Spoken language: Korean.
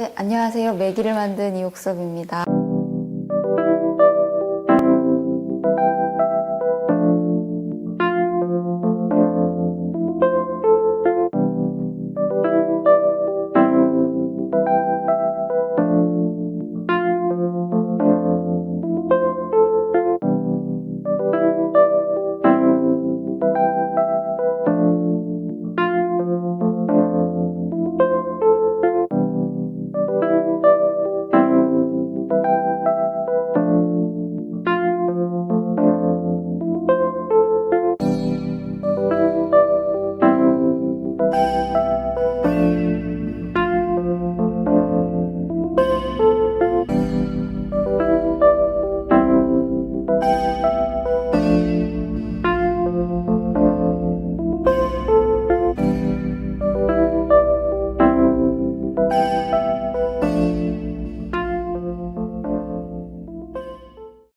네, 안녕하세요. 매기를 만든 이옥섭입니다.